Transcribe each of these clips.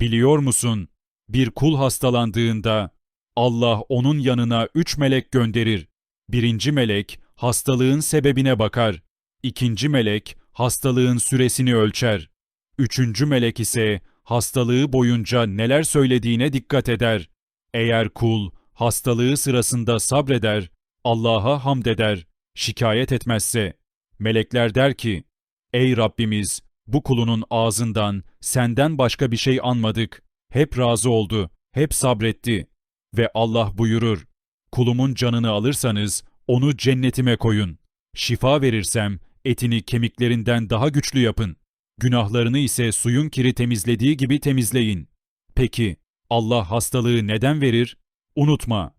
Biliyor musun? Bir kul hastalandığında Allah onun yanına üç melek gönderir. Birinci melek hastalığın sebebine bakar. İkinci melek hastalığın süresini ölçer. Üçüncü melek ise hastalığı boyunca neler söylediğine dikkat eder. Eğer kul hastalığı sırasında sabreder, Allah'a hamd eder, şikayet etmezse, melekler der ki, Ey Rabbimiz, bu kulunun ağzından senden başka bir şey anmadık. Hep razı oldu, hep sabretti. Ve Allah buyurur, kulumun canını alırsanız onu cennetime koyun. Şifa verirsem etini kemiklerinden daha güçlü yapın. Günahlarını ise suyun kiri temizlediği gibi temizleyin. Peki Allah hastalığı neden verir? Unutma.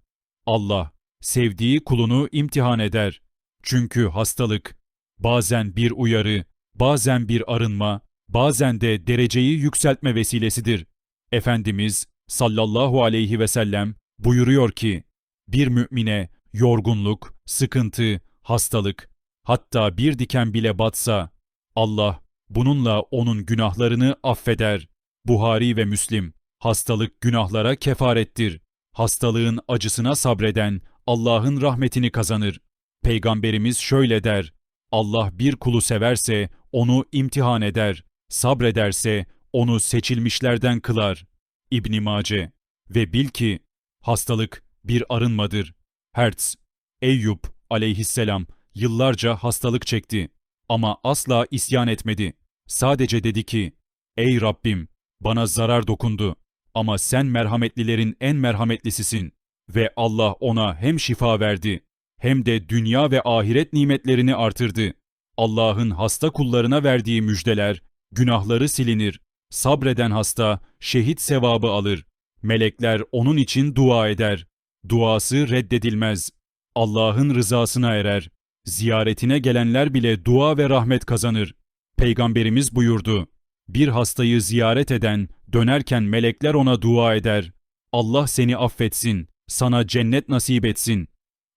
Allah sevdiği kulunu imtihan eder. Çünkü hastalık bazen bir uyarı, bazen bir arınma, bazen de dereceyi yükseltme vesilesidir. Efendimiz sallallahu aleyhi ve sellem buyuruyor ki, bir mümine yorgunluk, sıkıntı, hastalık, hatta bir diken bile batsa, Allah bununla onun günahlarını affeder. Buhari ve Müslim, hastalık günahlara kefarettir. Hastalığın acısına sabreden Allah'ın rahmetini kazanır. Peygamberimiz şöyle der, Allah bir kulu severse onu imtihan eder, sabrederse onu seçilmişlerden kılar. İbn Mace ve bil ki hastalık bir arınmadır. Hertz, Eyüp aleyhisselam yıllarca hastalık çekti ama asla isyan etmedi. Sadece dedi ki, Ey Rabbim, bana zarar dokundu ama sen merhametlilerin en merhametlisisin ve Allah ona hem şifa verdi hem de dünya ve ahiret nimetlerini artırdı. Allah'ın hasta kullarına verdiği müjdeler, günahları silinir. Sabreden hasta şehit sevabı alır. Melekler onun için dua eder. Duası reddedilmez. Allah'ın rızasına erer. Ziyaretine gelenler bile dua ve rahmet kazanır. Peygamberimiz buyurdu. Bir hastayı ziyaret eden, dönerken melekler ona dua eder. Allah seni affetsin, sana cennet nasip etsin.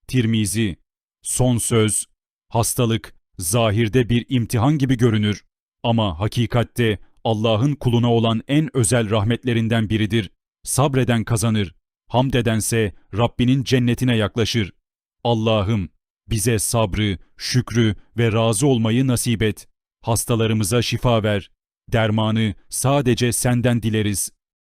Tirmizi, son söz, hastalık, zahirde bir imtihan gibi görünür. Ama hakikatte Allah'ın kuluna olan en özel rahmetlerinden biridir. Sabreden kazanır, hamd edense Rabbinin cennetine yaklaşır. Allah'ım bize sabrı, şükrü ve razı olmayı nasip et. Hastalarımıza şifa ver. Dermanı sadece senden dileriz.